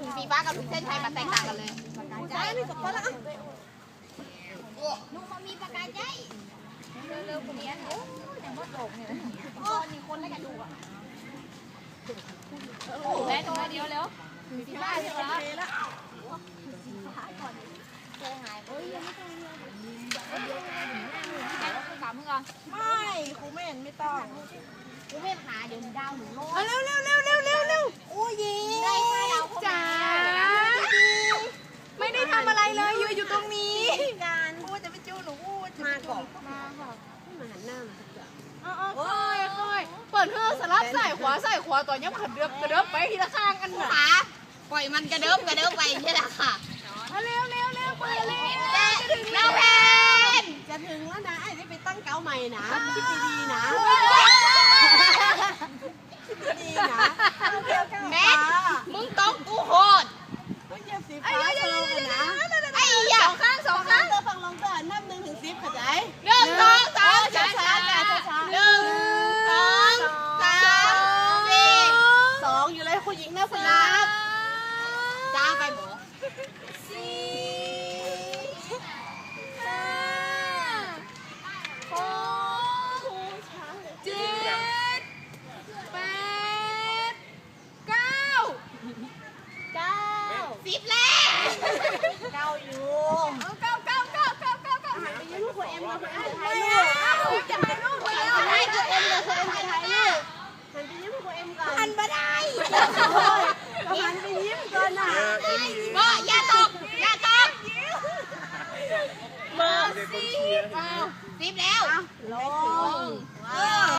ถึงสีฟ้ากับถึงเส้นชัยมันแตกต่างกันเลยใช่นี่สปอร์ตละนุ่มมันมีประกายใจเร็วๆคนนี้โอ้ยแต่มดโลกเนี่ยโอ้มีคนได้กันดูอะโอ้แพ้ตรงนี้เดียวเร็วสีฟ้าใช่ไหมเทละใจหายเอ้ยยังไม่ต้องเรียนแต่ก็สามเมื่อไม่ครูเมนไม่ต้องกูไม่หาเดี๋ยวดาวหนูโลดเร็วเร็วเร็วเร็วเร็วเร็ว อู้ยี ได้ค่าดาว จ๋าไม่ได้ทำอะไรเลยยืนอยู่ตรงนี้ การอู้จะไปจู้หนู อู้จะมาก่ะขึ้นมาหันหน้ามาสักอย่างเอ้ยเอ้ยเปิดเพื่อสลับใส่ขวาใส่ขวาต่อยังขัดเดือบกระเดือบไปทีละข้างกันน่ะขาปล่อยมันกระเดิบกระเดิบไปนี่แหละค่ะเร็วเร็วเร็วเปิดเร็วน้าแพนจะถึงแล้วนะไอ้นี่ไปตั้งเก้าใหม่นะคิดดีๆนะคิดดีๆนะ แม่มึงต้องกูโหด ก็เหยียบสีฟ้าโชว์กันนะ ไอ้เหี้ย สองข้างสองข้าง เธอฟังลองก่อนนับหนึ่งถึงสิบเข้าใจ หนึ่งสองสาม ช้า ช้า ช้า ช้า ช้าช้า หนึ่งสองสามสี่ สองอยู่เลยคุณหญิงนะคุณนับ จ้าไปหมอ สี่ห้าหกเจ็ดแปดเก้า เก้า สิบแล้วเก้าอยู่เก้าเก้าเก้าเก้าเก้าเก้าหันไปยืนลูกคุณเอ็มกับคุณเอ็มถ่ายไม่รูปเอาจะถ่ายรูปไปแล้วให้คุณเอ็มกับคุณเอ็มถ่ายรูปหันไปยิ้มคุณเอ็มก่อนหันมาได้หันไปยิ้มก่อนนะบออย่าตกอย่าตกเบอร์สิบแล้วลง